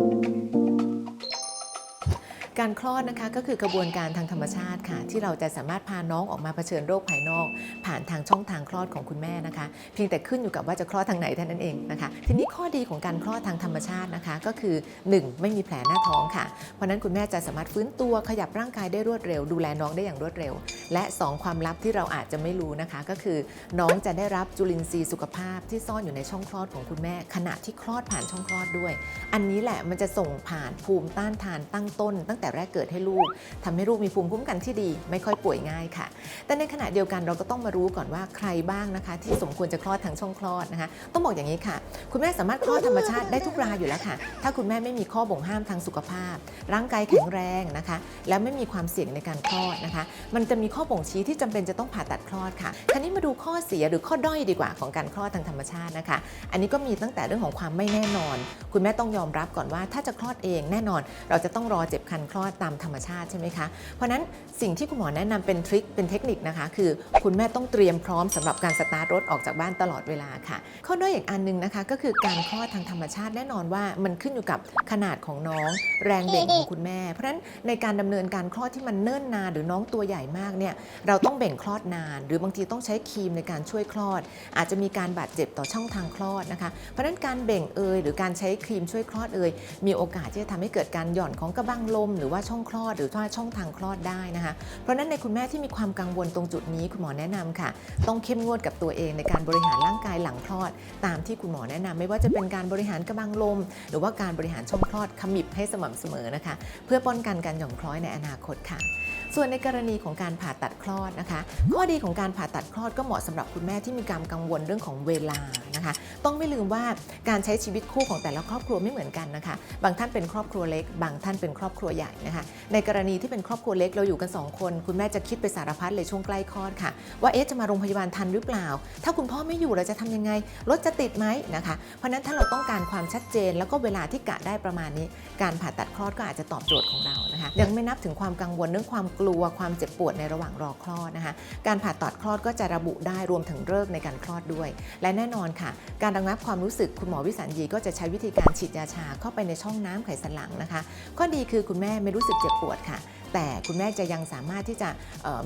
Thank you. การคลอดนะคะก็คือกระบวนการทางธรรมชาติค่ะ ที่เราจะสามารถพาน้องออกมาเผชิญโรคภายนอก ผ่านทางช่องทางคลอดของคุณแม่นะคะ เพียงแต่ขึ้นอยู่กับว่าจะคลอดทางไหนเท่านั้นเองนะคะ ทีนี้ข้อดีของการคลอดทางธรรมชาตินะคะ ก็คือ 1. ไม่มีแผลหน้าท้องค่ะ เพราะนั้นคุณแม่จะสามารถฟื้นตัวขยับร่างกายได้รวดเร็ว ดูแลน้องได้อย่างรวดเร็ว และ 2 ความลับที่เราอาจจะไม่รู้นะคะ ก็คือ น้องจะได้รับจุลินทรีย์สุขภาพที่ซ่อนอยู่ในช่องคลอดของคุณแม่ ขณะที่คลอดผ่านช่องคลอดด้วย อันนี้แหละมันจะส่งผ่านภูมิต้านทานตั้งต้น ตั้งแต่แรกเกิดให้ลูกทำให้ลูกมีภูมิคุ้มกันที่ดี ไม่ค่อยป่วยง่ายค่ะ แต่ในขณะเดียวกันเราก็ต้องมารู้ก่อนว่าใครบ้างนะคะ ที่สมควรจะคลอดทางช่องคลอดนะคะ ต้องบอกอย่างนี้ค่ะ คุณแม่สามารถคลอดธรรมชาติได้ทุกรายอยู่แล้วค่ะ ถ้าคุณแม่ไม่มีข้อบ่งห้ามทางสุขภาพ ร่างกายแข็งแรงนะคะ และไม่มีความเสี่ยงในการคลอดนะคะ มันจะมีข้อบ่งชี้ที่จำเป็นจะต้องผ่าตัดคลอดค่ะคราวนี้มาดูข้อเสียหรือข้อด้อยดีกว่าของการคลอดทางธรรมชาตินะคะ อันนี้ก็มีตั้งแต่เรื่องของความไม่แน่นอน คุณแม่ต้องยอมรับก่อนว่าถ้าจะคลอดเองแน่นอน เราจะต้องรอเจ็บคันคลอดอดตามธรรมชาติใช่ไหมคะ เพราะนั้นสิ่งที่คุณหมอแนะนำเป็นทริคเป็นเทคนิคนะคะ คือคุณแม่ต้องเตรียมพร้อมสำหรับการสตาร์ทรถออกจากบ้านตลอดเวลาค่ะ ข้อด้อยอีกอันหนึงนะคะ ก็คือการคลอดทางธรรมชาติแน่นอนว่ามันขึ้นอยู่กับขนาดของน้อง แรงเบ่งของคุณแม่ เพราะฉะนั้นในการดำเนินการคลอดที่มันเนิ่นนานหรือน้องตัวใหญ่มากเนี่ยเราต้องเบ่งคลอดนาน หรือบางทีต้องใช้ครีมในการช่วยคลอด อาจจะมีการบาดเจ็บต่อช่องทางคลอดนะคะ เพราะฉะนั้นการเบ่งเอยหรือการใช้ครีมช่วยคลอดเอยมีโอกาสที่จะทำให้เกิดการหย่อนของกระบังลมหรือว่าช่องคลอดหรือว่าช่องทางคลอดได้นะคะ เพราะนั้นในคุณแม่ที่มีความกังวลตรงจุดนี้คุณหมอแนะนำค่ะ ต้องเข้มงวดกับตัวเองในการบริหารร่างกายหลังคลอด ตามที่คุณหมอแนะนำไม่ว่าจะเป็นการบริหารกระบังลม หรือว่าการบริหารช่องคลอดขมิบให้สม่ำเสมอนะคะ เพื่อป้องกันการหย่อนคล้อยในอนาคตค่ะ ส่วนในกรณีของการผ่าตัดคลอดนะคะ ข้อดีของการผ่าตัดคลอดก็เหมาะสำหรับคุณแม่ที่มีการกังวลเรื่องของเวลานะคะ ต้องไม่ลืมว่าการใช้ชีวิตคู่ของแต่ละครอบครัวไม่เหมือนกันนะคะ บางท่านเป็นครอบครัวเล็ก บางท่านเป็นครอบครัวใหญ่นะคะ ในกรณีที่เป็นครอบครัวเล็กเราอยู่กัน 2 คน คุณแม่จะคิดไปสารพัดเลยช่วงใกล้คลอดค่ะ ว่าเอ๊ะจะมาโรงพยาบาลทันหรือเปล่า ถ้าคุณพ่อไม่อยู่เราจะทำยังไงรถจะติดไหมนะคะ เพราะฉะนั้นถ้าเราต้องการความชัดเจน แล้วก็เวลาที่กะได้ประมาณนี้ การผ่าตัดคลอดก็อาจจะตอบโจทย์ของเรานะคะยังไม่นับถึงความกังวลเรื่องความกลัวความเจ็บปวดในระหว่างรอคลอดนะคะ การผ่าตัดคลอดก็จะระบุได้รวมถึงเลิกในการคลอดด้วย และแน่นอนค่ะ การระงับความรู้สึกคุณหมอวิสัญญีก็จะใช้วิธีการฉีดยาชาเข้าไปในช่องน้ำไขสันหลังนะคะ ข้อดีคือคุณแม่ไม่รู้สึกเจ็บปวดค่ะ แต่คุณแม่จะยังสามารถที่จะ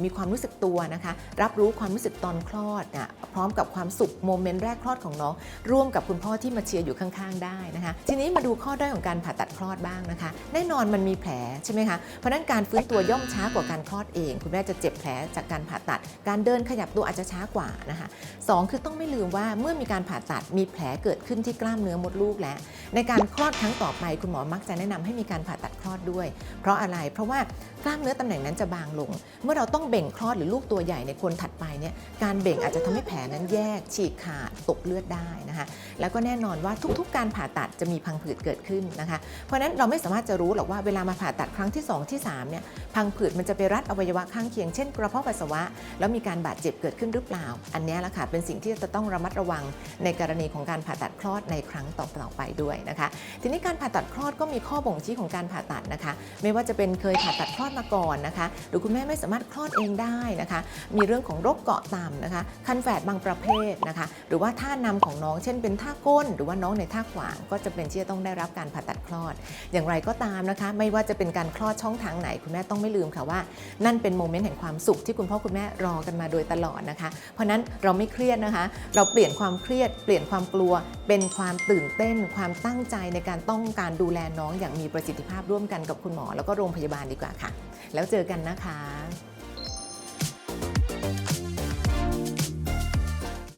มีความรู้สึกตัวนะคะ รับรู้ความรู้สึกตอนคลอดนะพร้อมกับความสุขโมเมนต์แรกคลอดของน้อง ร่วมกับคุณพ่อที่มาเชียร์อยู่ข้างๆได้นะคะ ทีนี้มาดูข้อด้อยของการผ่าตัดคลอดบ้างนะคะ แน่นอนมันมีแผลใช่ไหมคะเพราะนั้นการฟื้นตัวย่อมช้ากว่าการคลอดเอง คุณแม่จะเจ็บแผลจากการผ่าตัด การเดินขยับตัวอาจจะช้ากว่านะคะสองคือต้องไม่ลืมว่าเมื่อมีการผ่าตัดมีแผลเกิดขึ้นที่กล้ามเนื้อมดลูกแล้วในการคลอดครั้งต่อไปคุณหมอมักจะแนะนำให้มีการผ่าตัดคลอดด้วย เพราะอะไรเพราะว่า กล้ามเนื้อตำแหน่งนั้นจะบางลง เมื่อเราต้องเบ่งคลอดหรือลูกตัวใหญ่ในคนถัดไปเนี่ยการเบ่งอาจจะทำให้แผลนั้นแยก ฉีกขาดตกเลือดได้นะคะแล้วก็แน่นอนว่าทุกๆ การผ่าตัดจะมีพังผืดเกิดขึ้นนะคะเพราะฉะนั้นเราไม่สามารถจะรู้หรอกว่าเวลามาผ่าตัดครั้งที่ 2 ที่3เนี่ยพังผืดมันจะไปรัดอวัยวะข้างเคียงเช่นกระเพาะปัสสาวะ แล้วมีการบาดเจ็บเกิดขึ้นหรือเปล่า อันนี้แหละค่ะเป็นสิ่งที่จะต้องระมัดระวังในกรณีของการผ่าตัดคลอดในครั้งต่อๆไปด้วยนะคะ ทีนี้การผ่าตัดคลอดก็มีข้อบ่งชี้ของการผ่าตัดนะคะ ไม่ว่าจะเป็นเคยผ่าตัดคลอดมาก่อนนะคะ หรือคุณแม่ไม่สามารถคลอดเองได้นะคะ มีเรื่องของโรคเกาะต่ำนะคะ คันแฝดบางประเภทนะคะ หรือว่าท่านำของน้องเช่นเป็นท่าก้น หรือว่าน้องในท่าขวางก็จะเป็นที่จะต้องได้รับการผ่าตัดคลอด อย่างไรก็ตามนะคะ ไม่ว่าจะเป็นการคลอดช่องทางไหน คุณแม่ต้องไม่ลืมค่ะว่า นั่นเป็นโมเมนต์แห่งความสุขที่คุณพ่อคุณแม่รอกันมาโดยตลอดนะคะ เพราะนั้นเราไม่เครียดนะคะ เราเปลี่ยนความเครียด เปลี่ยนความกลัว เป็นความตื่นเต้น ความตั้งใจในการต้องการดูแลน้องอย่างมีประสิทธิภาพร่วมกันกับคุณหมอแล้วก็โรงพยาบาลดีกว่าค่ะแล้วเจอกันนะคะ